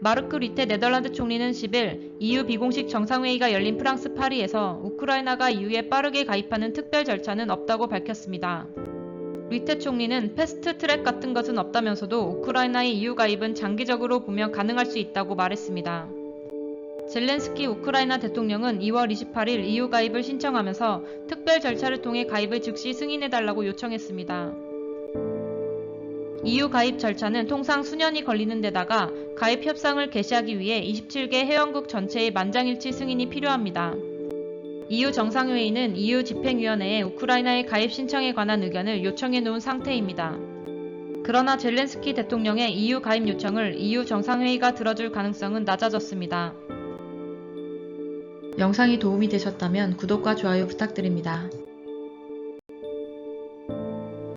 마르크 리테 네덜란드 총리는 10일 EU 비공식 정상회의가 열린 프랑스 파리에서 우크라이나가 EU에 빠르게 가입하는 특별 절차는 없다고 밝혔습니다. 리테 총리는 패스트 트랙 같은 것은 없다면서도 우크라이나의 EU 가입은 장기적으로 보면 가능할 수 있다고 말했습니다. 젤렌스키 우크라이나 대통령은 2월 28일 EU 가입을 신청하면서 특별 절차를 통해 가입을 즉시 승인해달라고 요청했습니다. EU 가입 절차는 통상 수년이 걸리는 데다가 가입 협상을 개시하기 위해 27개 회원국 전체의 만장일치 승인이 필요합니다. EU 정상회의는 EU 집행위원회에 우크라이나의 가입 신청에 관한 의견을 요청해 놓은 상태입니다. 그러나 젤렌스키 대통령의 EU 가입 요청을 EU 정상회의가 들어줄 가능성은 낮아졌습니다. 영상이 도움이 되셨다면 구독과 좋아요 부탁드립니다.